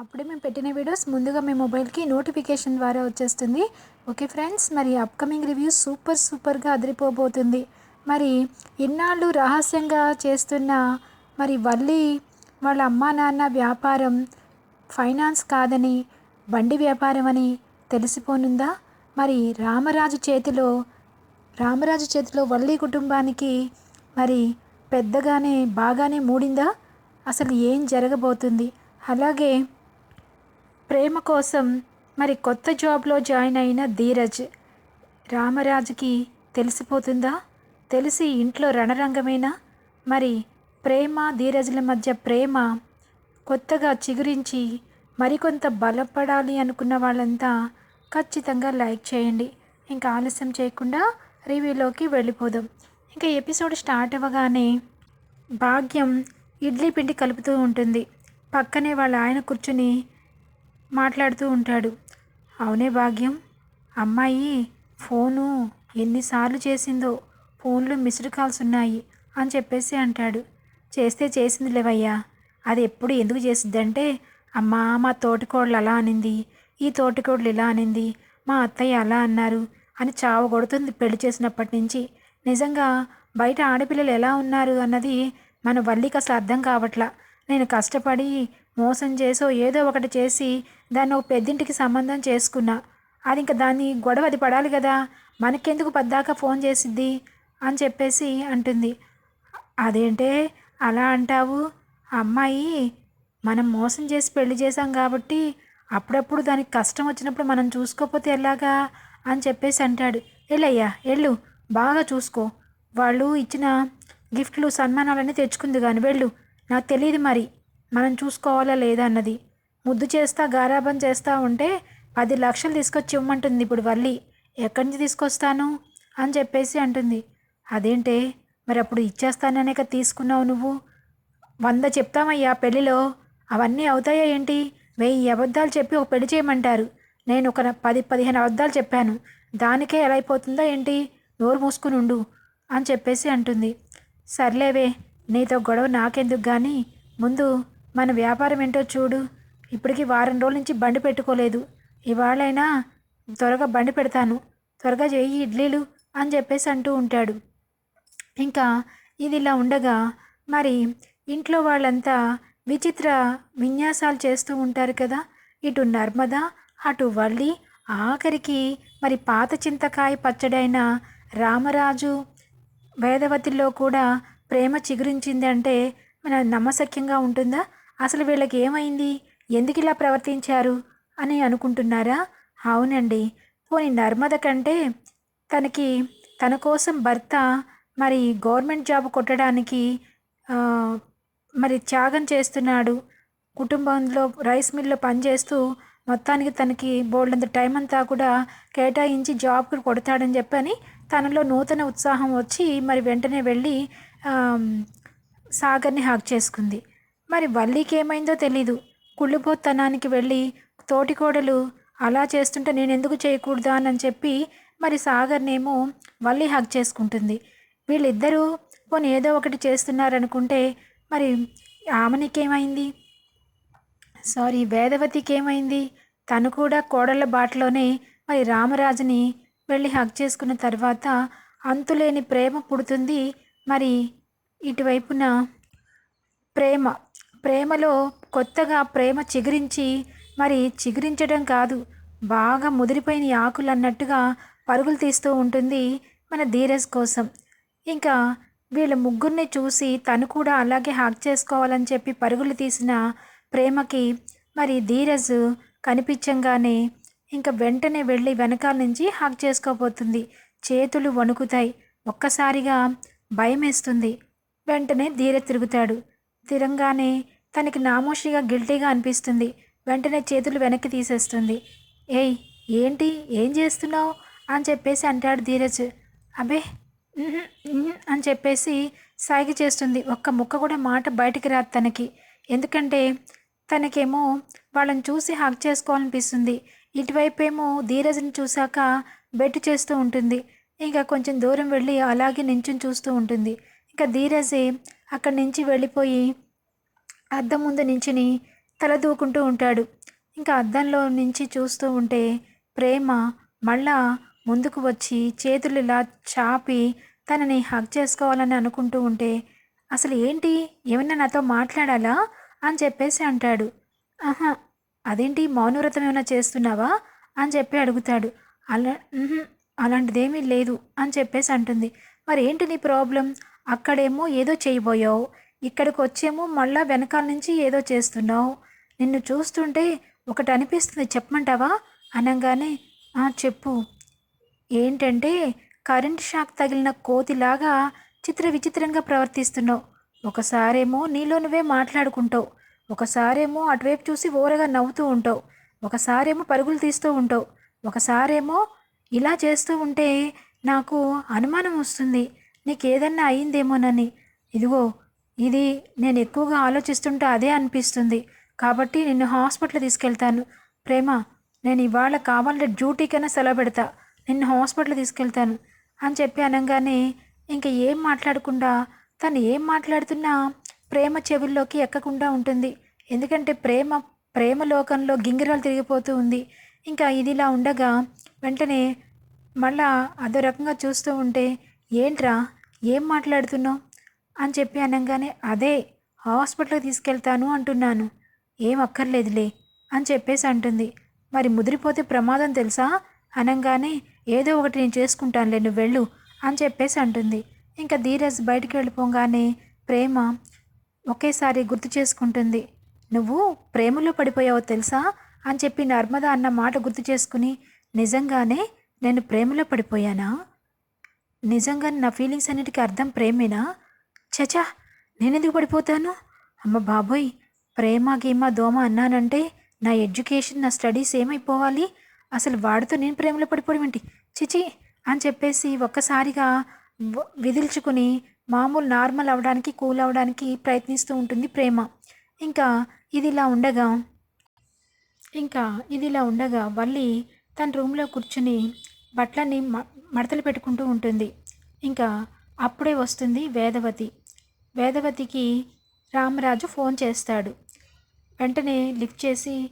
అప్పుడే మేము పెట్టిన వీడియోస్ ముందుగా మీ మొబైల్కి నోటిఫికేషన్ ద్వారా వచ్చేస్తుంది. ఓకే ఫ్రెండ్స్ మరి అప్కమింగ్ రివ్యూ సూపర్ సూపర్గా అదిరిపోబోతుంది. మరి ఇన్నాళ్ళు రహస్యంగా చేస్తున్న మరి వల్లి వాళ్ళ అమ్మా నాన్న వ్యాపారం ఫైనాన్స్ కాదని బండి వ్యాపారం అని తెలిసిపోనుందా? మరి రామరాజు చేతిలో రామరాజు చేతిలో వల్లి కుటుంబానికి మరి పెద్దగానే బాగానే మూడిందా? అసలు ఏం జరగబోతుంది? అలాగే ప్రేమ కోసం మరి కొత్త జాబ్లో జాయిన్ అయిన ధీరజ్ రామరాజుకి తెలిసిపోతుందా? తెలిసి ఇంట్లో రణరంగమేనా? మరి ప్రేమ ధీరజ్ల మధ్య ప్రేమ కొత్తగా చిగురించి మరికొంత బలపడాలి అనుకున్న వాళ్ళంతా ఖచ్చితంగా లైక్ చేయండి. ఇంకా ఆలస్యం చేయకుండా రివ్యూలోకి వెళ్ళిపోదాం. ఇంకా ఎపిసోడ్ స్టార్ట్ అవ్వగానే భాగ్యం ఇడ్లీ పిండి కలుపుతూ ఉంటుంది. పక్కనే వాళ్ళ ఆయన కూర్చుని మాట్లాడుతూ ఉంటాడు. అవునే భాగ్యం. అమ్మాయి ఫోను ఎన్నిసార్లు చేసిందో ఫోన్లో మిస్డ్ కాల్స్ ఉన్నాయి అని చెప్పేసి అంటాడు. చేస్తే చేసింది లేవయ్యా. అది ఎప్పుడు ఎందుకు చేసిద్దంటే అమ్మా మా తోటికోడలు అలా అనింది. ఈ తోటికోడలు ఇలా అనింది. మా అత్తయ్య అలా అన్నారు అని చావ కొడుతుంది పెళ్ళి చేసినప్పటి నుంచి. నిజంగా బయట ఆడపిల్లలు ఎలా ఉన్నారు అన్నది మన వల్లికి అసలు అర్థం కావట్లా. నేను కష్టపడి మోసం చేసో ఏదో ఒకటి చేసి దాన్ని ఒక పెద్దింటికి సంబంధం చేసుకున్నా. అది ఇంకా దాన్ని గొడవ అది పడాలి కదా. మనకెందుకు పద్దాక ఫోన్ చేసిద్ది? అని చెప్పేసి అంటుంది. అదేంటే అలా అంటావు? అమ్మాయి మనం మోసం చేసి పెళ్ళి చేసాం కాబట్టి అప్పుడప్పుడు దానికి కష్టం వచ్చినప్పుడు మనం చూసుకోకపోతే ఎలాగా? అని చెప్పేసి అంటాడు. వెళ్ళయ్యా వెళ్ళు బాగా చూసుకో. వాళ్ళు ఇచ్చిన గిఫ్ట్లు సన్మానాలన్నీ తెచ్చుకుంది కానీ వెళ్ళు. నాకు తెలియదు మరి. మనం చూసుకోవాలా లేదా అన్నది. ముద్దు చేస్తా గారాబం చేస్తా ఉంటే పది లక్షలు తీసుకొచ్చి ఇవ్వమంటుంది ఇప్పుడు వల్లి. ఎక్కడి నుంచి తీసుకొస్తాను? అని చెప్పేసి అంటుంది. అదేంటే మరి అప్పుడు ఇచ్చేస్తాననే కదా తీసుకున్నావు నువ్వు? వంద చెప్తామయ్యా పెళ్ళిలో. అవన్నీ అవుతాయా ఏంటి? వెయ్యి అబద్ధాలు చెప్పి ఒక పెళ్ళి చేయమంటారు. నేను ఒక పది పదిహేను అబద్ధాలు చెప్పాను. దానికే ఎలా అయిపోతుందో ఏంటి? నోరు మూసుకుని ఉండు అని చెప్పేసి అంటుంది. సర్లేవే నీతో గొడవ నాకెందుకు కానీ ముందు మన వ్యాపారం ఏంటో చూడు. ఇప్పటికి వారం రోజుల నుంచి బండి పెట్టుకోలేదు. ఇవాళైనా త్వరగా బండి పెడతాను. త్వరగా చేయి ఇడ్లీలు అని చెప్పేసి అంటూ ఉంటాడు. ఇంకా ఇది ఇలా ఉండగా మరి ఇంట్లో వాళ్ళంతా విచిత్ర విన్యాసాలు చేస్తూ ఉంటారు కదా. ఇటు నర్మద అటు వల్లి ఆఖరికి మరి పాత చింతకాయ పచ్చడైన రామరాజు వేదవతిలో కూడా ప్రేమ చిగురించింది అంటే మన నమ్మశక్యంగా ఉంటుందా? అసలు వీళ్ళకి ఏమైంది ఎందుకు ఇలా ప్రవర్తించారు? అని అనుకుంటున్నారా? అవునండి. పోనీ నర్మద కంటే తనకి తన కోసం భర్త మరి గవర్నమెంట్ జాబ్ కొట్టడానికి మరి త్యాగం చేస్తున్నాడు. కుటుంబంలో రైస్ మిల్లో పనిచేస్తూ మొత్తానికి తనకి బోల్డంత టైం అంతా కూడా కేటాయించి జాబ్కి కొడతాడని చెప్పని తనలో నూతన ఉత్సాహం వచ్చి మరి వెంటనే వెళ్ళి సాగర్ని హాక్ చేసుకుంది. మరి వల్లికి ఏమైందో తెలీదు. కుళ్ళిపోతనానికి వెళ్ళి తోటికోడలు అలా చేస్తుంటే నేను ఎందుకు చేయకూడదా అని చెప్పి మరి సాగర్నేమో వల్లి హక్ చేసుకుంటుంది. వీళ్ళిద్దరూ పోనీ ఏదో ఒకటి చేస్తున్నారనుకుంటే మరి ఆమెనికేమైంది? సారీ వేదవతికి ఏమైంది తను కూడా కోడళ్ళ బాటలోనే మరి రామరాజుని వెళ్ళి హక్ చేసుకున్న తర్వాత అంతులేని ప్రేమ పుడుతుంది మరి ఇటువైపున ప్రేమ. ప్రేమలో కొత్తగా ప్రేమ చిగురించి మరి చిగురించడం కాదు. బాగా ముదిరిపోయిన ఆకులు అన్నట్టుగా పరుగులు తీస్తూ ఉంటుంది మన ధీరజ్ కోసం. ఇంకా వీళ్ళ ముగ్గురిని చూసి తను కూడా అలాగే హాక్ చేసుకోవాలని చెప్పి పరుగులు తీసిన ప్రేమకి మరి ధీరజ్ కనిపించంగానే ఇంకా వెంటనే వెళ్ళి వెనకాల నుంచి హాక్ చేసుకోబోతుంది. చేతులు వణుకుతాయి. ఒక్కసారిగా భయం వేస్తుంది వెంటనే ధీర తిరుగుతాడు. తిరంగానే తనకి నామోషిగా గిల్టీగా అనిపిస్తుంది. వెంటనే చేతులు వెనక్కి తీసేస్తుంది. ఏయ్ ఏంటి? ఏం చేస్తున్నావు? అని చెప్పేసి అంటాడు ధీరజ్. అబే అని చెప్పేసి సాగి చేస్తుంది. ఒక్క ముక్క కూడా మాట బయటికి రాదు తనకి. ఎందుకంటే తనకేమో వాళ్ళని చూసి హక్ చేసుకోవాలనిపిస్తుంది. ఇటువైపు ఏమో ధీరజ్ని చూశాక బెట్ చేస్తూ ఉంటుంది. ఇంకా కొంచెం దూరం వెళ్ళి అలాగే నించుని చూస్తూ ఉంటుంది. ఇంకా ధీరజే అక్కడి నుంచి వెళ్ళిపోయి అద్దం ముందు నించుని తల దూకుంటూ ఉంటాడు. ఇంకా అద్దంలో నుంచి చూస్తూ ఉంటే ప్రేమ మళ్ళా ముందుకు వచ్చి చేతులు ఇలా చాపి తనని హక్ చేసుకోవాలని అనుకుంటూ ఉంటే అసలు ఏంటి? ఏమైనా నాతో మాట్లాడాలా? అని చెప్పేసి అంటాడు. ఆహా అదేంటి? మౌనవ్రతం ఏమైనా చేస్తున్నావా? అని చెప్పి అడుగుతాడు. అలా అలాంటిదేమీ లేదు అని చెప్పేసి అంటుంది. మరి ఏంటి నీ ప్రాబ్లం? అక్కడేమో ఏదో చేయబోయావు. ఇక్కడికి వచ్చేమో మళ్ళా వెనకాల నుంచి ఏదో చేస్తున్నావు. నిన్ను చూస్తుంటే ఒకటి అనిపిస్తుంది. చెప్పమంటావా? అనగానే "ఆ, చెప్పు. ఏంటంటే కరెంట్ షాక్ తగిలిన కోతిలాగా చిత్ర విచిత్రంగా ప్రవర్తిస్తున్నావు. ఒకసారేమో నీలో నువ్వే మాట్లాడుకుంటావు. ఒకసారేమో అటువైపు చూసి ఓరగా నవ్వుతూ ఉంటావు. ఒకసారేమో పరుగులు తీస్తూ ఉంటావు. ఒకసారేమో ఇలా చేస్తూ ఉంటే నాకు అనుమానం వస్తుంది. నీకు ఏదన్నా అయిందేమోనని. ఇదిగో ఇది నేను ఎక్కువగా ఆలోచిస్తుంటే అదే అనిపిస్తుంది. కాబట్టి నిన్ను హాస్పిటల్ తీసుకెళ్తాను. ప్రేమ నేను ఇవాళ కావాలంటే డ్యూటీకైనా సెలవు పెడతా. నిన్ను హాస్పిటల్ తీసుకెళ్తాను అని చెప్పి అనగానే ఇంక ఏం మాట్లాడకుండా తను ఏం మాట్లాడుతున్నా ప్రేమ చెవుల్లోకి ఎక్కకుండా ఉంటుంది. ఎందుకంటే ప్రేమ ప్రేమ లోకంలో గింగిరాలు తిరిగిపోతూ ఉంది. ఇంకా ఇదిలా ఉండగా వెంటనే మళ్ళా అదో రకంగా చూస్తూ ఉంటే ఏంట్రా ఏం మాట్లాడుతున్నావు? అని చెప్పి అనగానే అదే హాస్పిటల్కి తీసుకెళ్తాను అంటున్నాను. ఏం అక్కర్లేదులే అని చెప్పేసి అంటుంది. మరి ముదిరిపోతే ప్రమాదం తెలుసా? అనగానే ఏదో ఒకటి నేను చేసుకుంటానులే నువ్వు వెళ్ళు అని చెప్పేసి అంటుంది. ఇంకా ధీరజ్ బయటికి వెళ్ళిపోగానే ప్రేమ ఒకేసారి గుర్తు చేసుకుంటుంది. నువ్వు ప్రేమలో పడిపోయావో తెలుసా? అని చెప్పి నర్మద అన్న మాట గుర్తు చేసుకుని నిజంగానే నేను ప్రేమలో పడిపోయానా? నిజంగా నా ఫీలింగ్స్ అన్నిటికీ అర్థం ప్రేమేనా? చచా నేనెందుకు పడిపోతాను? అమ్మ బాబోయ్ ప్రేమ గీమ దోమ అన్నానంటే నా ఎడ్యుకేషన్ నా స్టడీస్ ఏమైపోవాలి? అసలు వాడితో నేను ప్రేమలో పడిపోవడం ఏంటి? చిచి అని చెప్పేసి ఒక్కసారిగా విదిల్చుకుని మామూలు నార్మల్ అవడానికి కూల్ అవడానికి ప్రయత్నిస్తూ ఉంటుంది ప్రేమ. ఇంకా ఇది ఇలా ఉండగా ఇంకా ఇది ఇలా ఉండగా వల్లి తన రూమ్లో కూర్చుని బట్టలన్నీ మ- మడతలు పెట్టుకుంటూ ఉంటుంది. ఇంకా అప్పుడే వస్తుంది వేదవతి. వేదవతికి రామరాజు ఫోన్ చేస్తాడు. వెంటనే లిఫ్ట్ చేసి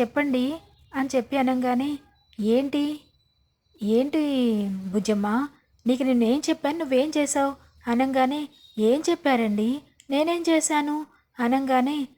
చెప్పండి అని చెప్పి అనగానే ఏంటి? ఏంటి భుజమ్మ? నీకు నేనేం చెప్పాను? నువ్వేం చేసావు అనగానే ఏం చెప్పారండి? నేనేం చేశాను? అనగానే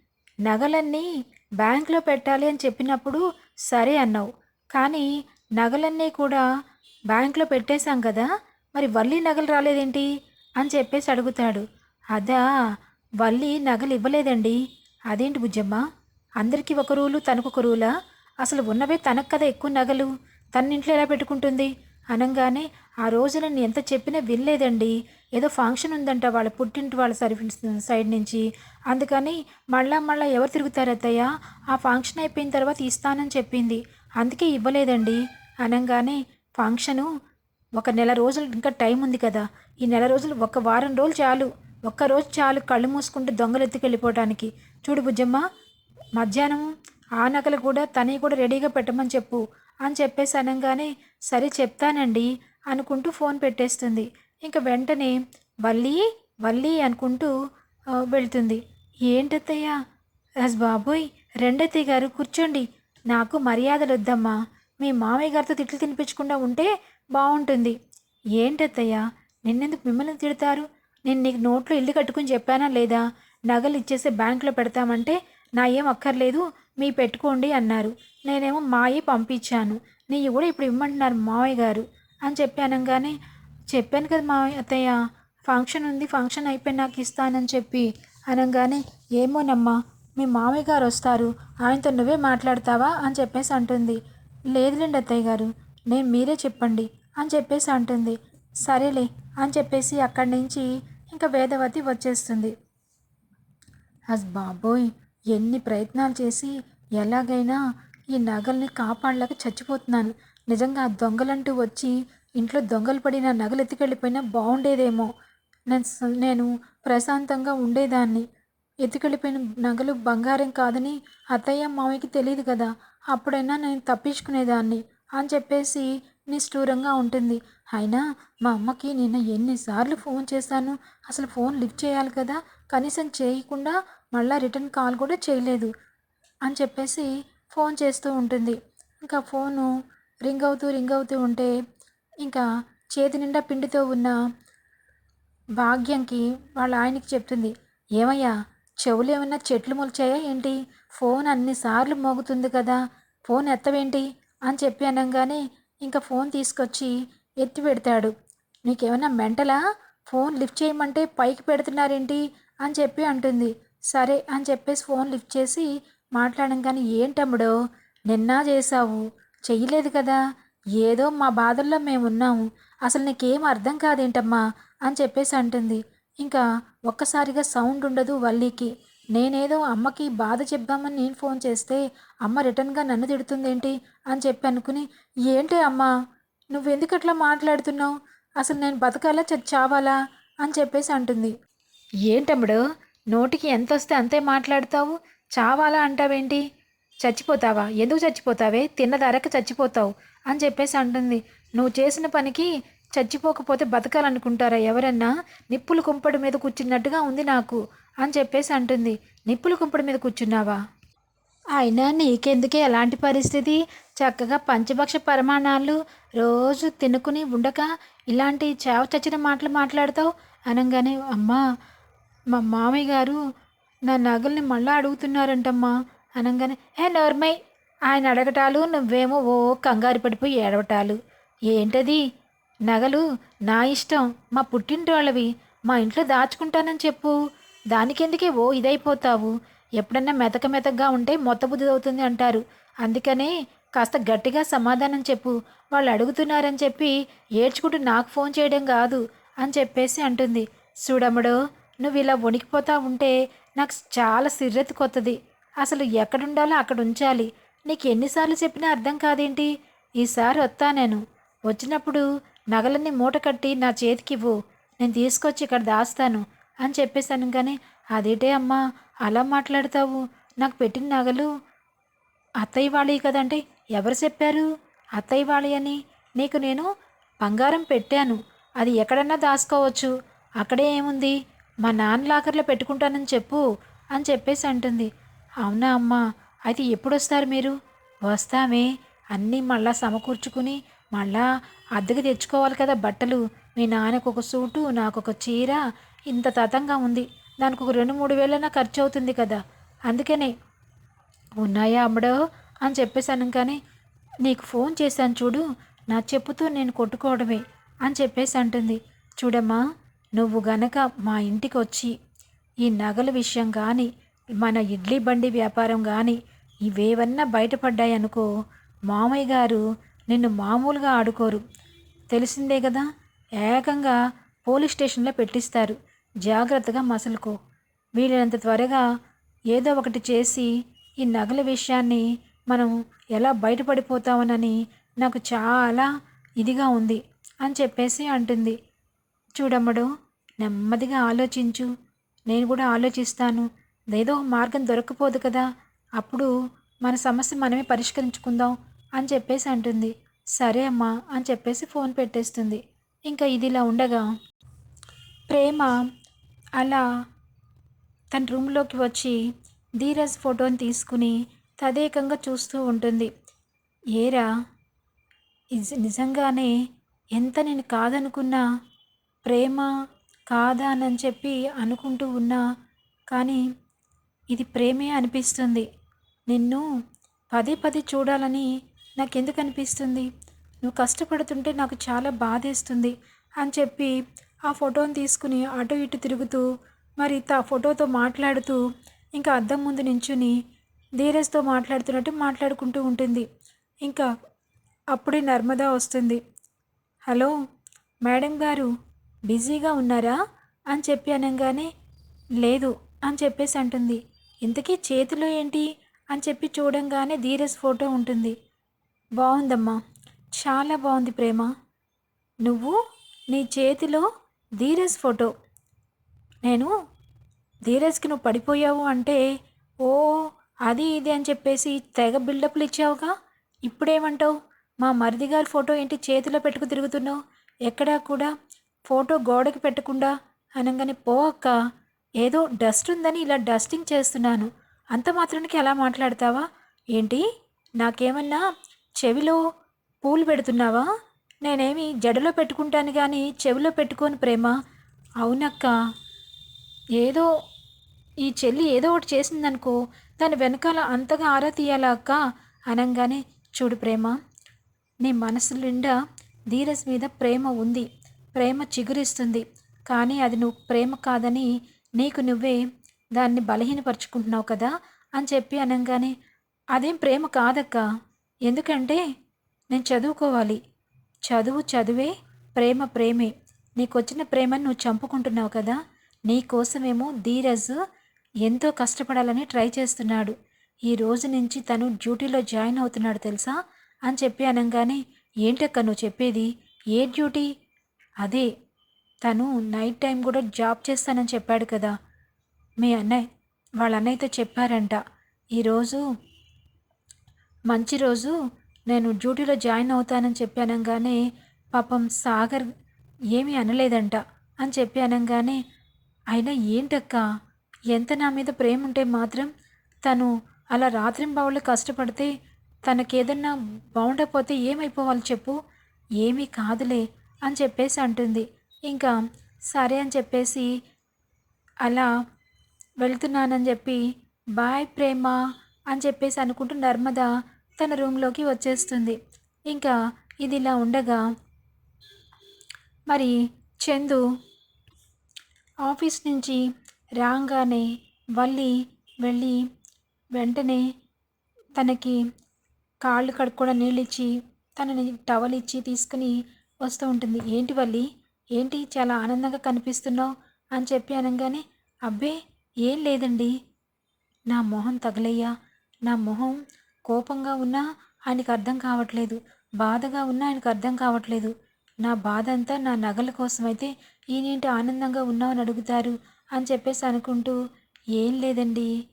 నగలన్నీ బ్యాంక్లో పెట్టాలి అని చెప్పినప్పుడు సరే అన్నావు. కానీ నగలన్నీ కూడా బ్యాంక్లో పెట్టేశాం కదా మరి వల్లి నగలు రాలేదేంటి? అని చెప్పేసి అడుగుతాడు. అదా వల్లి నగలు ఇవ్వలేదండి అదేంటి బుజ్జమ్మ? అందరికీ ఒక రూలు తనకు ఒక రూలా? అసలు ఉన్నవే తనకు కదా ఎక్కువ నగలు. తన ఇంట్లో ఎలా పెట్టుకుంటుంది? అనగానే ఆ రోజు నన్ను ఎంత చెప్పినా వినలేదండి. ఏదో ఫంక్షన్ ఉందంట వాళ్ళ పుట్టింటి వాళ్ళ సర్వీస్ సైడ్ నుంచి. అందుకని మళ్ళా మళ్ళా ఎవరు తిరుగుతారు అత్తయ్య? ఆ ఫంక్షన్ అయిపోయిన తర్వాత ఇస్తానని చెప్పింది. అందుకే ఇవ్వలేదండి. అనగానే ఫంక్షను ఒక నెల రోజులు ఇంకా టైం ఉంది కదా. ఈ నెల రోజులు ఒక వారం రోజులు చాలు. ఒక్కరోజు చాలు కళ్ళు మూసుకుంటే దొంగలు ఎత్తుకెళ్ళిపోవటానికి చూడు బుజ్జమ్మ మధ్యాహ్నం ఆ నగలు కూడా తనే కూడా రెడీగా పెట్టమని చెప్పు అని చెప్పేసి అనగానే సరే చెప్తానండి అనుకుంటూ ఫోన్ పెట్టేస్తుంది. ఇంకా వెంటనే వల్లి వల్లి అనుకుంటూ వెళ్తుంది. ఏంటత్తయ్యా? రాజ్ బాబోయ్ రెండత్తయ్య గారు కూర్చోండి. నాకు మర్యాదలు వద్దమ్మా మీ మామయ్య గారితో తిట్లు తినిపించకుండా ఉంటే బాగుంటుంది ఏంటత్తయ్యా? నిన్నెందుకు మిమ్మల్ని తిడతారు? నేను నీకు నోట్లో ఇల్లు కట్టుకుని చెప్పానా లేదా? నగలు ఇచ్చేసి బ్యాంకులో పెడతామంటే నా ఏం అక్కర్లేదు మీ పెట్టుకోండి అన్నారు. నేనేమో మాయి పంపించాను. నీ కూడా ఇప్పుడు ఇమ్మంటున్నారు మావయ్య గారు అని చెప్పి అనగానే చెప్పాను కదా మా అత్తయ్య ఫంక్షన్ ఉంది ఫంక్షన్ అయిపోయి నాకు ఇస్తానని చెప్పి అనగానే ఏమోనమ్మా మీ మామయ్య గారు వస్తారు ఆయనతో నువ్వే మాట్లాడతావా అని చెప్పేసి అంటుంది. లేదులేండి అత్తయ్య గారు నేను మీరే చెప్పండి అని చెప్పేసి అంటుంది. సరేలే అని చెప్పేసి అక్కడి నుంచి ఇంకా వేదవతి వచ్చేస్తుంది. అస్ బాబోయ్ ఎన్ని ప్రయత్నాలు చేసి ఎలాగైనా ఈ నగల్ని కాపాడలేక చచ్చిపోతున్నాను. నిజంగా ఆ దొంగలంటూ వచ్చి ఇంట్లో దొంగలు పడిన నగలు ఎత్తుకెళ్ళిపోయినా బాగుండేదేమో. నేను నేను ప్రశాంతంగా ఉండేదాన్ని. ఎత్తుకెళ్ళిపోయిన నగలు బంగారం కాదని అత్తయ్య మామయ్యకి తెలియదు కదా. అప్పుడైనా నేను తప్పించుకునేదాన్ని అని చెప్పేసి నిష్ఠూరంగా ఉంటుంది. అయినా మా అమ్మకి నిన్న ఎన్నిసార్లు ఫోన్ చేశాను. అసలు ఫోన్ లిఫ్ట్ చేయాలి కదా? కనీసం చేయకుండా మళ్ళా రిటర్న్ కాల్ కూడా చేయలేదు అని చెప్పేసి ఫోన్ చేస్తూ ఉంటుంది. ఇంకా ఫోను రింగ్ అవుతూ రింగ్ అవుతూ ఉంటే ఇంకా చేతి నిండా పిండితో ఉన్న భాగ్యంకి వాళ్ళ ఆయనకి చెప్తుంది. ఏమయ్యా చెవులు ఏమన్నా చెట్లు మొలిచాయా ఏంటి? ఫోన్ అన్నిసార్లు మోగుతుంది కదా. ఫోన్ ఎత్తవేంటి? అని చెప్పి అనగానే ఇంకా ఫోన్ తీసుకొచ్చి ఎత్తి పెడతాడు. నీకేమైనా మెంటలా? ఫోన్ లిఫ్ట్ చేయమంటే పైకి పెడుతున్నారేంటి? అని చెప్పి అంటుంది. సరే అని చెప్పేసి ఫోన్ లిఫ్ట్ చేసి మాట్లాడంగానే ఏంటమ్ముడో నిన్న చేసావు చెయ్యలేదు కదా. ఏదో మా బాధల్లో మేము ఉన్నాము అసలు నీకేం అర్థం కాదేంటమ్మా? అని చెప్పేసి అంటుంది. ఇంకా ఒక్కసారిగా సౌండ్ ఉండదు వల్లీకి. నేనేదో అమ్మకి బాధ చెప్దామని నేను ఫోన్ చేస్తే అమ్మ రిటర్న్గా నన్ను తిడుతుందేంటి అని చెప్పి అనుకుని ఏంటి అమ్మా నువ్వెందుకు అట్లా మాట్లాడుతున్నావు? అసలు నేను బతకాలా చ చావాలా? అని చెప్పేసి అంటుంది. ఏంటమ్ముడు నోటికి ఎంత వస్తే అంతే మాట్లాడతావు? చావాలా అంటావేంటి? చచ్చిపోతావా? ఎందుకు చచ్చిపోతావే? తిన్నదారక చచ్చిపోతావు? అని చెప్పేసి అంటుంది. నువ్వు చేసిన పనికి చచ్చిపోకపోతే బతకాలనుకుంటారా ఎవరన్నా? నిప్పులు కుంపడి మీద కూర్చున్నట్టుగా ఉంది నాకు. అని చెప్పేసి అంటుంది. నిప్పుల కుంపడి మీద కూర్చున్నావా? అయినా నీకెందుకే ఎలాంటి పరిస్థితి? చక్కగా పంచభక్ష పరిమాణాలు రోజు తినుకుని ఉండక ఇలాంటి చావ చచ్చిన మాటలు మాట్లాడతావు? అనగానే అమ్మా మా మామయ్య గారు నా నగల్ని మళ్ళీ అడుగుతున్నారంటమ్మా. అనగానే హే నోర్మై ఆయన అడగటాలు నువ్వేమో ఓ కంగారు పడిపోయి ఏడవటాలు. ఏంటది? నగలు నా ఇష్టం మా పుట్టింటోళ్ళవి మా ఇంట్లో దాచుకుంటానని చెప్పు. దానికెందుకే ఓ ఇదైపోతావు. ఎప్పుడన్నా మెతక మెతకగా ఉంటే మొత్త బుద్ధి అవుతుంది అంటారు. అందుకనే కాస్త గట్టిగా సమాధానం చెప్పు. వాళ్ళు అడుగుతున్నారని చెప్పి ఏడ్చుకుంటూ నాకు ఫోన్ చేయడం కాదు అని చెప్పేసి అంటుంది. చూడమ్మడో నువ్వు ఇలా వణికిపోతా ఉంటే నాకు చాలా సిర్రెత్తి కొత్తది అసలు ఎక్కడుండాలో అక్కడ ఉంచాలి నీకు ఎన్నిసార్లు చెప్పినా అర్థం కాదేంటి? ఈసారి వస్తా నేను. వచ్చినప్పుడు నగలన్నీ మూట కట్టి నా చేతికివ్వు. నేను తీసుకొచ్చి ఇక్కడ దాస్తాను. అని చెప్పేశాను కానీ అదేటే అమ్మా అలా మాట్లాడతావు. నాకు పెట్టిన నగలు అత్తయ్య వాళ్ళవి కదంటే ఎవరు చెప్పారు? అత్తయ్య వాళ్ళి అని. నీకు నేను బంగారం పెట్టాను. అది ఎక్కడన్నా దాచుకోవచ్చు. అక్కడే ఏముంది? మా నాన్న లాకర్లో పెట్టుకుంటానని చెప్పు అని చెప్పేసి అంటుంది. అవునా అమ్మా అయితే ఎప్పుడు వస్తారు మీరు? వస్తామే. అన్నీ మళ్ళా సమకూర్చుకుని మళ్ళా అద్దెకి తెచ్చుకోవాలి కదా బట్టలు. మీ నాన్నకు ఒక సూటు నాకు ఒక చీర ఇంత తతంగా ఉంది. దానికి ఒక రెండు మూడు వేలైనా ఖర్చు అవుతుంది కదా. అందుకనే ఉన్నాయా అమ్మడో? అని చెప్పేశాను కానీ నీకు ఫోన్ చేశాను చూడు నా చెప్పుతో నేను కొట్టుకోవడమే అని చెప్పేసి అంటుంది. చూడమ్మా నువ్వు గనక మా ఇంటికి వచ్చి ఈ నగల విషయం కానీ మన ఇడ్లీ బండి వ్యాపారం కానీ ఇవేవన్నా బయటపడ్డాయనుకో మామయ్య గారు నిన్ను మామూలుగా ఆడుకోరు. తెలిసిందే కదా ఏకంగా పోలీస్ స్టేషన్లో పెట్టిస్తారు. జాగ్రత్తగా మసలుకో. వీలైనంత త్వరగా ఏదో ఒకటి చేసి ఈ నగల విషయాన్ని మనం ఎలా బయటపడిపోతామనని నాకు చాలా ఇదిగా ఉంది అని చెప్పేసి అంటుంది. చూడమ్మడు నెమ్మదిగా ఆలోచించు. నేను కూడా ఆలోచిస్తాను. ఏదో ఒక మార్గం దొరకపోదు కదా. అప్పుడు మన సమస్య మనమే పరిష్కరించుకుందాం అని చెప్పేసి అంటుంది. సరే అమ్మా అని చెప్పేసి ఫోన్ పెట్టేస్తుంది. ఇంకా ఇదిలా ఉండగా ప్రేమ అలా తన రూమ్లోకి వచ్చి ధీరజ్ ఫోటోని తీసుకుని తదేకంగా చూస్తూ ఉంటుంది. ఏరా నిజంగానే ఎంత నేను కాదనుకున్నా ప్రేమ కాదా అని చెప్పి అనుకుంటూ ఉన్నా కానీ ఇది ప్రేమే అనిపిస్తుంది. నిన్ను పదే పదే చూడాలని నాకెందుకు అనిపిస్తుంది? నువ్వు కష్టపడుతుంటే నాకు చాలా బాధేస్తుంది అని చెప్పి ఆ ఫోటోని తీసుకుని అటు ఇటు తిరుగుతూ మరి తా ఫోటోతో మాట్లాడుతూ ఇంకా అద్దం ముందు నించుని ధీరజ్తో మాట్లాడుతున్నట్టు మాట్లాడుకుంటూ ఉంటుంది. ఇంకా అప్పుడే నర్మదా వస్తుంది. హలో మేడం గారు బిజీగా ఉన్నారా? అని చెప్పి అనగానే లేదు అని చెప్పేసి అంటుంది. ఇంతకీ చేతిలో ఏంటి? అని చెప్పి చూడంగానే ధీరజ్ ఫోటో ఉంటుంది. బాగుందమ్మా చాలా బాగుంది ప్రేమ. నువ్వు నీ చేతిలో ధీరజ్ ఫోటో. నేను ధీరజ్కి నువ్వు పడిపోయావు అంటే ఓ అది ఇది అని చెప్పేసి తెగ బిల్డప్లు ఇచ్చావుగా? ఇప్పుడేమంటావు? మా మరిది గారి ఫోటో ఏంటి చేతిలో పెట్టుకు తిరుగుతున్నావు? ఎక్కడా కూడా ఫోటో గోడకి పెట్టకుండా అనగానే పో అక్క ఏదో డస్ట్ ఉందని ఇలా డస్టింగ్ చేస్తున్నాను. అంత మాత్రానికి ఎలా మాట్లాడతావా? ఏంటి నాకేమన్నా చెవిలో పూలు పెడుతున్నావా? నేనేమి జడలో పెట్టుకుంటాను కానీ చెవిలో పెట్టుకోను ప్రేమ? అవునక్క. ఏదో ఈ చెల్లి ఏదో ఒకటి చేసిందనుకో దాని వెనకాల అంతగా ఆరా తీయాలా అక్క? అనగానే చూడు ప్రేమ నీ మనసు నిండా ధీరజ్ మీద ప్రేమ ఉంది. ప్రేమ చిగురిస్తుంది. కానీ అది నువ్వు ప్రేమ కాదని నీకు నువ్వే దాన్ని బలహీనపరుచుకుంటున్నావు కదా అని చెప్పి అనగానే అదేం ప్రేమ కాదక్క? ఎందుకంటే నేను చదువుకోవాలి. చదువు చదువే ప్రేమ ప్రేమే. నీకు వచ్చిన ప్రేమను నువ్వు చంపుకుంటున్నావు కదా? నీ కోసమేమో ధీరజ్ ఎంతో కష్టపడాలని ట్రై చేస్తున్నాడు. ఈ రోజు నుంచి తను డ్యూటీలో జాయిన్ అవుతున్నాడు తెలుసా? అని చెప్పి అనగానే ఏంటక్క నువ్వు చెప్పేది? ఏ డ్యూటీ? అదే తను నైట్ టైం కూడా జాబ్ చేస్తానని చెప్పాడు కదా. మీ అన్నయ్య వాళ్ళ అన్నయ్యతో చెప్పారంట. ఈరోజు మంచి రోజు నేను డ్యూటీలో జాయిన్ అవుతానని చెప్పి అనగానే పాపం సాగర్ ఏమీ అనలేదంట అని చెప్పి అనగానే అయినా ఏంటక్క? ఎంత నా మీద ప్రేమ ఉంటే మాత్రం తను అలా రాత్రింబావులు కష్టపడితే తనకేదన్నా బాగుండకపోతే ఏమైపోవాలి చెప్పు? ఏమీ కాదులే అని చెప్పేసి అంటుంది. ఇంకా సరే అని చెప్పేసి అలా వెళ్తున్నానని చెప్పి బాయ్ ప్రేమ అని చెప్పేసి అనుకుంటూ నర్మదా తన రూమ్లోకి వచ్చేస్తుంది. ఇంకా ఇది ఇలా ఉండగా మరి చందు ఆఫీస్ నుంచి రాగానే వల్లి వెళ్ళి వెంటనే తనకి కాళ్ళు కడుక్కోవడం నీళ్ళు ఇచ్చి తనని టవల్ ఇచ్చి తీసుకుని వస్తూ ఉంటుంది. ఏంటి వల్లి? ఏంటి? చాలా ఆనందంగా కనిపిస్తున్నావు? అని చెప్పి అనగానే అబ్బే ఏం లేదండి. నా మొహం తగలయ్యా. నా మొహం కోపంగా ఉన్నా ఆయనకు అర్థం కావట్లేదు. బాధగా ఉన్నా ఆయనకు అర్థం కావట్లేదు. నా బాధ అంతా నా నగల కోసమైతే ఈయనేంటి ఆనందంగా ఉన్నావు అని అడుగుతారు అని చెప్పేసి అనుకుంటూ ఏం లేదండి.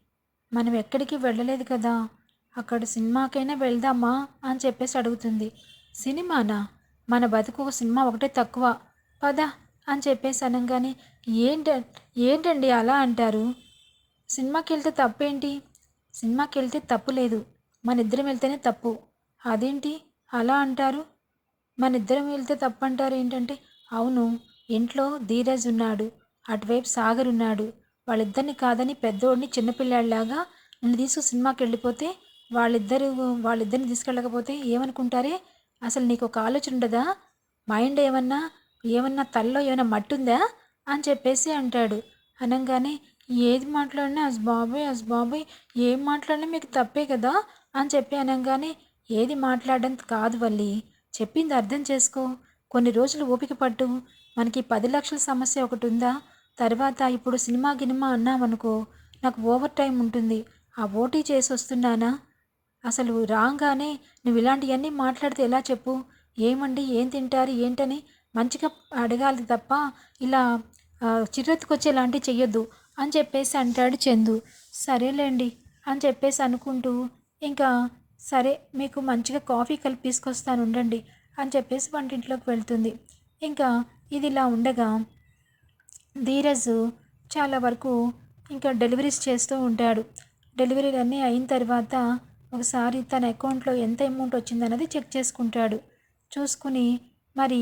మనం ఎక్కడికి వెళ్ళలేదు కదా. అక్కడ సినిమాకైనా వెళ్దామా? అని చెప్పేసి అడుగుతుంది. సినిమానా? మన బతుకు ఒక సినిమా ఒకటే తక్కువ. పద అని చెప్పేసి అనగానే ఏంట ఏంటండి అలా అంటారు? సినిమాకి వెళ్తే తప్పేంటి? సినిమాకి వెళ్తే తప్పు లేదు. మన ఇద్దరం వెళ్తేనే తప్పు. అదేంటి? అలా అంటారు? మన ఇద్దరం వెళ్తే తప్పు అంటారు ఏంటంటే అవును ఇంట్లో ధీరజ్ ఉన్నాడు. అటువైపు సాగర్ ఉన్నాడు. వాళ్ళిద్దరిని కాదని పెద్దోడిని చిన్నపిల్లాడిలాగా నిన్ను తీసుకు సినిమాకి వెళ్ళిపోతే వాళ్ళిద్దరు వాళ్ళిద్దరిని తీసుకెళ్ళకపోతే ఏమనుకుంటారే? అసలు నీకు ఒక ఆలోచన ఉండదా? మైండ్ ఏమన్నా ఏమన్నా తల్లో ఏమైనా మట్టుందా అని చెప్పేసి అంటాడు. అనగానే ఏది మాట్లాడినా అస్ బాబాయ్ అస్ బాబాయ్ ఏం మాట్లాడినా మీకు తప్పే కదా? అని చెప్పి అనగానే ఏది మాట్లాడడం కాదు వల్లి. చెప్పింది అర్థం చేసుకో. కొన్ని రోజులు ఓపిక పట్టు. మనకి పది లక్షల సమస్య ఒకటి ఉందా? తర్వాత ఇప్పుడు సినిమా గినిమా అన్నామనుకో నాకు ఓవర్ టైం ఉంటుంది. ఆ ఓటీ చేసి వస్తున్నానా? అసలు రాగానే నువ్వు ఇలాంటివన్నీ మాట్లాడితే ఎలా చెప్పు? ఏమండి? ఏం తింటారు? ఏంటని మంచిగా అడగాలి తప్ప ఇలా చిరెత్తుకొచ్చేలాంటివి చెయ్యొద్దు అని చెప్పేసి అంటాడు చందు. సరేలేండి అని చెప్పేసి అనుకుంటూ ఇంకా సరే మీకు మంచిగా కాఫీ కలిపి తీసుకొస్తాను ఉండండి అని చెప్పేసి వంటింట్లోకి వెళ్తుంది. ఇంకా ఇది ఇలా ఉండగా ధీరజ్ చాలా వరకు ఇంకా డెలివరీస్ చేస్తూ ఉంటాడు. డెలివరీలు అన్నీ అయిన తర్వాత ఒకసారి తన అకౌంట్లో ఎంత అమౌంట్ వచ్చిందన్నది చెక్ చేసుకుంటాడు. చూసుకుని మరి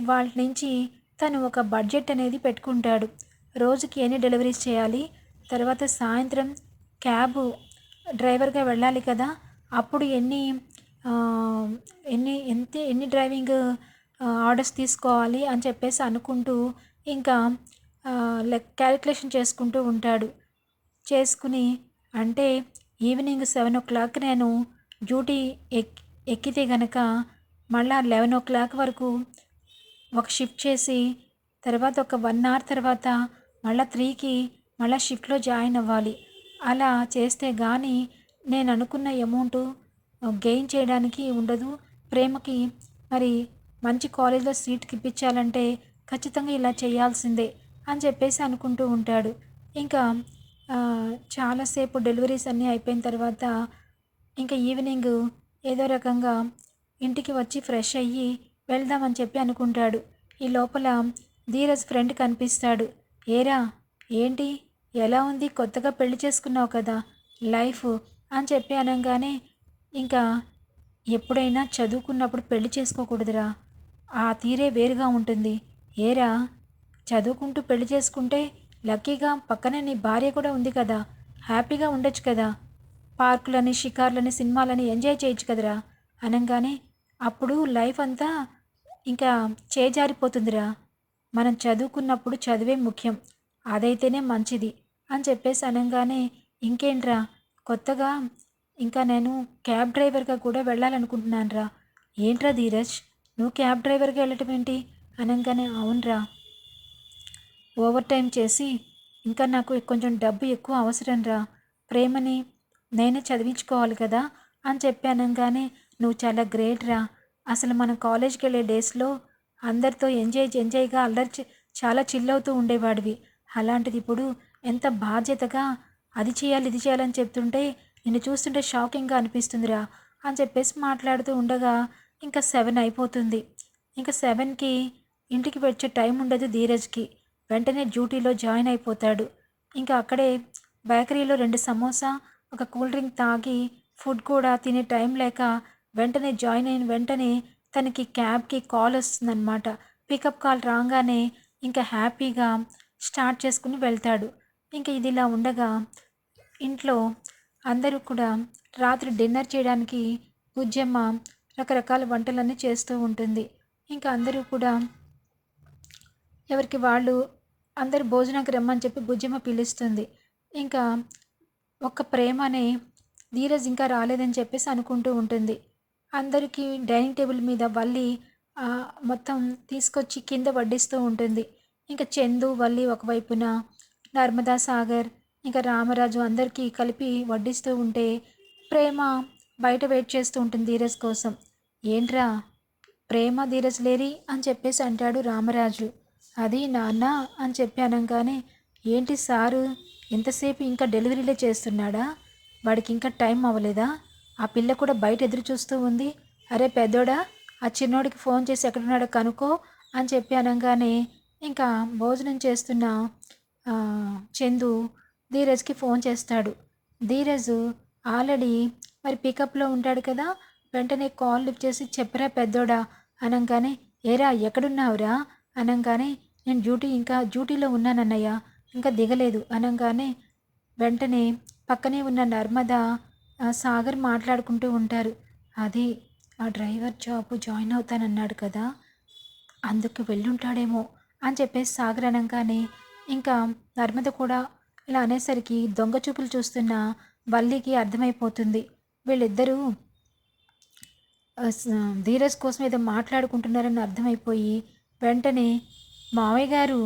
ఇవాళ నుంచి తను ఒక బడ్జెట్ అనేది పెట్టుకుంటాడు. రోజుకి ఎన్ని డెలివరీస్ చేయాలి? తర్వాత సాయంత్రం క్యాబ్ డ్రైవర్గా వెళ్ళాలి కదా అప్పుడు ఎన్ని ఎన్ని ఎంత ఎన్ని డ్రైవింగ్ ఆర్డర్స్ తీసుకోవాలి అని చెప్పేసి అనుకుంటూ ఇంకా లెక్ క్యాలిక్యులేషన్ చేసుకుంటూ ఉంటాడు. చేసుకుని అంటే ఈవినింగ్ సెవెన్ ఓ క్లాక్ నేను డ్యూటీ ఎక్ ఎక్కితే గనక మళ్ళా లెవెన్ ఓ క్లాక్ వరకు ఒక షిఫ్ట్ చేసి తర్వాత ఒక వన్ అవర్ తర్వాత మళ్ళీ త్రీకి మళ్ళీ షిఫ్ట్లో జాయిన్ అవ్వాలి. అలా చేస్తే కానీ నేను అనుకున్న అమౌంట్ గెయిన్ చేయడానికి ఉండదు. ప్రేమకి మరి మంచి కాలేజ్లో సీట్ ఇప్పించాలంటే ఖచ్చితంగా ఇలా చేయాల్సిందే అని చెప్పేసి అనుకుంటూ ఉంటాడు. ఇంకా చాలాసేపు డెలివరీస్ అన్నీ అయిపోయిన తర్వాత ఇంకా ఈవినింగ్ ఏదో రకంగా ఇంటికి వచ్చి ఫ్రెష్ అయ్యి వెళ్దామని చెప్పి అనుకుంటాడు. ఈ లోపల ధీరజ్ ఫ్రెండ్ కనిపిస్తాడు. ఏరా ఏంటి? ఎలా ఉంది? కొత్తగా పెళ్ళి చేసుకున్నావు కదా లైఫ్ అని చెప్పి అనగానే ఇంకా ఎప్పుడైనా చదువుకున్నప్పుడు పెళ్ళి చేసుకోకూడదురా. ఆ తీరే వేరుగా ఉంటుంది. ఏరా చదువుకుంటూ పెళ్ళి చేసుకుంటే లక్కీగా పక్కనే నీ భార్య కూడా ఉంది కదా. హ్యాపీగా ఉండొచ్చు కదా. పార్కులని షికార్లని సినిమాలని ఎంజాయ్ చేయొచ్చు కదరా. అనగానే అప్పుడు లైఫ్ అంతా ఇంకా చేజారిపోతుందిరా. మనం చదువుకున్నప్పుడు చదివే ముఖ్యం. అదైతేనే మంచిది అని చెప్పేసి అనగానే ఇంకేంట్రా కొత్తగా ఇంకా నేను క్యాబ్ డ్రైవర్గా కూడా వెళ్ళాలనుకుంటున్నాను రా ఏంట్రా ధీరజ్ నువ్వు క్యాబ్ డ్రైవర్గా వెళ్ళటం ఏంటి? అనగానే అవునరా. ఓవర్ టైం చేసి ఇంకా నాకు కొంచెం డబ్బు ఎక్కువ అవసరం రా ప్రేమని నేనే చదివించుకోవాలి కదా అని చెప్పి అనగానే నువ్వు చాలా గ్రేట్ రా అసలు మనం కాలేజ్కి వెళ్ళే డేస్లో అందరితో ఎంజాయ్ ఎంజాయ్గా అల్లరి చాలా చిల్ అవుతూ ఉండేవాడివి. అలాంటిది ఇప్పుడు ఎంత బాధ్యతగా అది చేయాలి ఇది చేయాలని చెప్తుంటే నిన్ను చూస్తుంటే షాకింగ్గా అనిపిస్తుందిరా అని చెప్పేసి మాట్లాడుతూ ఉండగా ఇంకా సెవెన్ అయిపోతుంది. ఇంకా సెవెన్కి ఇంటికి వచ్చే టైం ఉండదు ధీరజ్కి. వెంటనే డ్యూటీలో జాయిన్ అయిపోతాడు. ఇంకా అక్కడే బేకరీలో రెండు సమోసా ఒక కూల్ డ్రింక్ తాగి ఫుడ్ కూడా తినే టైం లేక వెంటనే జాయిన్ అయిన వెంటనే తనకి క్యాబ్కి కాల్ వస్తుందన్నమాట. పికప్ కాల్ రాగానే ఇంకా హ్యాపీగా స్టార్ట్ చేసుకుని వెళ్తాడు. ఇంకా ఇది ఇలా ఉండగా ఇంట్లో అందరూ కూడా రాత్రి డిన్నర్ చేయడానికి బుజ్జమ్మ రకరకాల వంటలన్నీ చేస్తూ ఉంటుంది. ఇంకా అందరూ కూడా ఎవరికి వాళ్ళు అందరు భోజనానికి రమ్మని చెప్పి బుజ్జమ్మ పిలుస్తుంది. ఇంకా ఒక్క ప్రేమనే ధీరజ్ ఇంకా రాలేదని చెప్పేసి అనుకుంటూ ఉంటుంది. అందరికీ డైనింగ్ టేబుల్ మీద వల్లి మొత్తం తీసుకొచ్చి కింద వడ్డిస్తూ ఉంటుంది. ఇంకా చందు వల్లి ఒకవైపున నర్మదా సాగర్ ఇంకా రామరాజు అందరికీ కలిపి వడ్డిస్తూ ఉంటే ప్రేమ బయట వెయిట్ చేస్తూ ఉంటుంది ధీరజ్ కోసం. ఏంట్రా? ప్రేమ ధీరజ్ లేరి అని చెప్పేసి అంటాడు రామరాజు. అది నాన్న అని చెప్పి అనగానే ఏంటి సారు? ఎంతసేపు ఇంకా డెలివరీలే చేస్తున్నాడా? వాడికి ఇంకా టైం అవ్వలేదా? ఆ పిల్ల కూడా బయట ఎదురు చూస్తూ ఉంది. అరే పెద్దోడా ఆ చిన్నోడికి ఫోన్ చేసి ఎక్కడున్నాడో కనుక్కో అని చెప్పి అనగానే ఇంకా భోజనం చేస్తున్న చందు ధీరజ్కి ఫోన్ చేస్తాడు. ధీరజ్ ఆల్రెడీ మరి పికప్లో ఉంటాడు కదా వెంటనే కాల్ లిఫ్ట్ చేసి చెప్పరా పెద్దోడా? అనగానే ఏరా ఎక్కడున్నావురా? అనగానే నేను డ్యూటీ ఇంకా డ్యూటీలో ఉన్నానన్నయ్య ఇంకా దిగలేదు. అనగానే వెంటనే పక్కనే ఉన్న నర్మదా సాగర్ మాట్లాడుకుంటూ ఉంటారు. అది ఆ డ్రైవర్ జాబ్ జాయిన్ అవుతానన్నాడు కదా అందుకు వెళ్ళుంటాడేమో. అని చెప్పేసి సాగర్ అనగానే ఇంకా నర్మద కూడా ఇలా అనేసరికి దొంగ చూపులు చూస్తున్న వల్లికి అర్థమైపోతుంది. వీళ్ళిద్దరూ ధీరజ్ కోసం ఏదో మాట్లాడుకుంటున్నారని అర్థమైపోయి వెంటనే మావయ్య గారు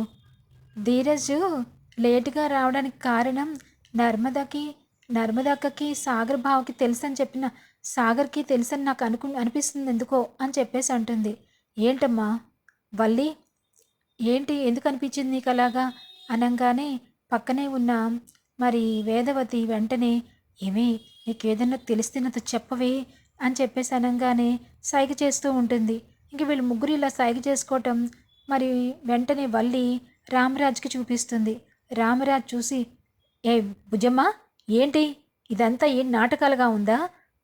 ధీరజ్ లేటుగా రావడానికి కారణం నర్మదకి నర్మదక్కకి సాగర్ బావకి తెలుసని చెప్పిన సాగర్కి తెలుసని నాకు అనుకు అనిపిస్తుంది ఎందుకో అని చెప్పేసి అంటుంది. ఏంటమ్మా వల్లి ఏంటి ఎందుకు అనిపించింది నీకు అలాగా అనగానే పక్కనే ఉన్న మరి వేదవతి వెంటనే ఏమి నీకు ఏదన్నా తెలిస్తే నాతో చెప్పవే అని చెప్పేసి అనగానే సైగ చేస్తూ ఉంటుంది. ఇంక వీళ్ళు ముగ్గురు ఇలా సైగ చేసుకోవటం మరి వెంటనే వల్లి రామరాజ్కి చూపిస్తుంది. రామరాజ్ చూసి ఏ భుజమ్మా ఏంటి? ఇదంతా ఏం నాటకాలుగా ఉందా?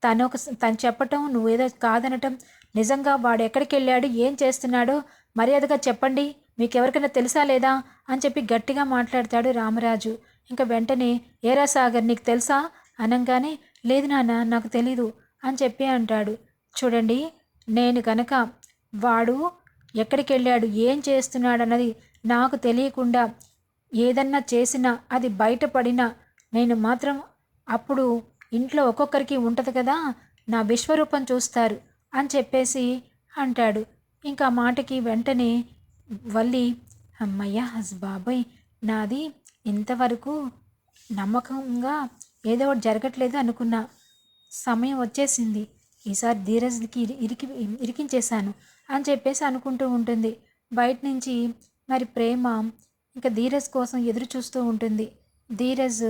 తను ఒక తను చెప్పటం నువ్వేదో కాదనటం నిజంగా వాడు ఎక్కడికి వెళ్ళాడు ఏం చేస్తున్నాడో మర్యాదగా చెప్పండి. మీకు ఎవరికైనా తెలుసా లేదా అని చెప్పి గట్టిగా మాట్లాడతాడు రామరాజు. ఇంకా వెంటనే ఏరా సాగర్ నీకు తెలుసా? అనగానే లేదు నాన్న నాకు తెలీదు అని చెప్పి అంటాడు. చూడండి నేను కనుక వాడు ఎక్కడికి వెళ్ళాడు ఏం చేస్తున్నాడు అన్నది నాకు తెలియకుండా ఏదన్నా చేసినా అది బయటపడినా నేను మాత్రం అప్పుడు ఇంట్లో ఒక్కొక్కరికి ఉంటుంది కదా నా విశ్వరూపం చూస్తారు అని చెప్పేసి అంటాడు. ఇంకా మాటకి వెంటనే వల్లి అమ్మయ్య హస్ బాబాయ్ నాది ఇంతవరకు నమ్మకంగా ఏదో ఒకటి జరగట్లేదు అనుకున్నా. సమయం వచ్చేసింది. ఈసారి ధీరజ్కి ఇరికి ఇరికించేశాను అని చెప్పేసి అనుకుంటూ ఉంటుంది. బయట నుంచి మరి ప్రేమ ఇంకా ధీరజ్ కోసం ఎదురు చూస్తూ ఉంటుంది. ధీరజ్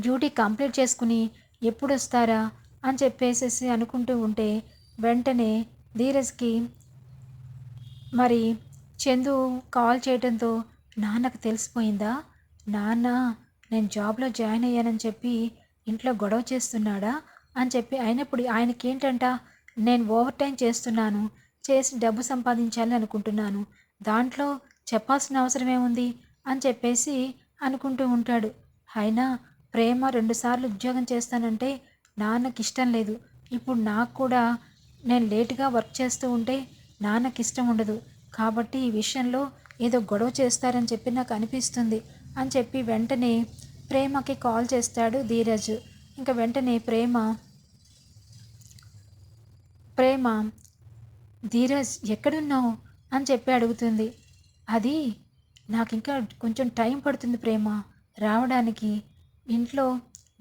డ్యూటీ కంప్లీట్ చేసుకుని ఎప్పుడు వస్తారా అని చెప్పేసేసి అనుకుంటూ ఉంటే వెంటనే ధీరజ్కి మరి చందు కాల్ చేయడంతో నాన్నకు తెలిసిపోయిందా? నాన్న నేను జాబ్లో జాయిన్ అయ్యానని చెప్పి ఇంట్లో గొడవ చేస్తున్నాడా? అని చెప్పి అయినప్పుడు ఆయనకి ఏంటంట నేను ఓవర్ టైం చేస్తున్నాను చేసి డబ్బు సంపాదించాలి అనుకుంటున్నాను దాంట్లో చెప్పాల్సిన అవసరం ఏముంది? అని చెప్పేసి అనుకుంటూ ఉంటాడు. అయినా ప్రేమ రెండుసార్లు ఉద్యోగం చేస్తానంటే నాన్నకి ఇష్టం లేదు. ఇప్పుడు నాకు కూడా నేను లేటుగా వర్క్ చేస్తూ ఉంటే నాన్నకి ఇష్టం ఉండదు. కాబట్టి ఈ విషయంలో ఏదో గొడవ చేస్తారని చెప్పి నాకు అనిపిస్తుంది అని చెప్పి వెంటనే ప్రేమకి కాల్ చేస్తాడు ధీరజ్. ఇంకా వెంటనే ప్రేమ ప్రేమ ధీరజ్ ఎక్కడున్నావు అని చెప్పి అడుగుతుంది. అది నాకు ఇంకా కొంచెం టైం పడుతుంది ప్రేమ రావడానికి ఇంట్లో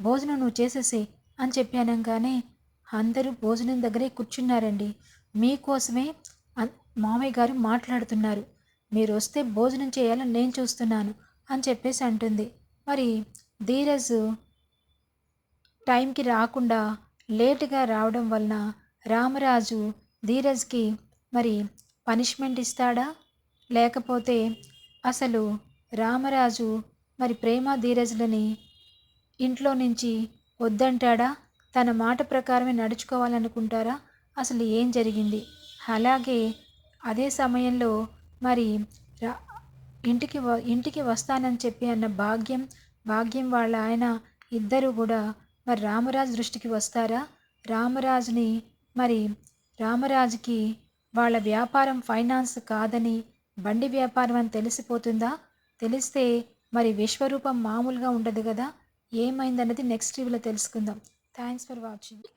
భోజనం నువ్వు చేసేసి అని చెప్పి అనగానే అందరూ భోజనం దగ్గరే కూర్చున్నారండి. మీకోసమే మామయ్య గారు మాట్లాడుతున్నారు. మీరు వస్తే భోజనం చేయాలని నేను చూస్తున్నాను అని చెప్పేసి అంటుంది. మరి ధీరజ్ టైంకి రాకుండా లేటుగా రావడం వలన రామరాజు ధీరజ్కి మరి పనిష్మెంట్ ఇస్తాడా? లేకపోతే అసలు రామరాజు మరి ప్రేమ ధీరజ్లని ఇంట్లో నుంచి వద్దంటాడా? తన మాట ప్రకారమే నడుచుకోవాలనుకుంటారా? అసలు ఏం జరిగింది? అలాగే అదే సమయంలో మరి రా ఇంటికి వ ఇంటికి వస్తానని చెప్పి అన్న భాగ్యం భాగ్యం వాళ్ళ ఆయన ఇద్దరు కూడా మరి రామరాజు దృష్టికి వస్తారా? రామరాజుని మరి రామరాజుకి వాళ్ళ వ్యాపారం ఫైనాన్స్ కాదని బండి వ్యాపారం అని తెలిసిపోతుందా? తెలిస్తే మరి విశ్వరూపం మామూలుగా ఉండదు కదా? ఏమైందన్నది నెక్స్ట్ రివ్యూలో తెలుసుకుందాం. Thanks for watching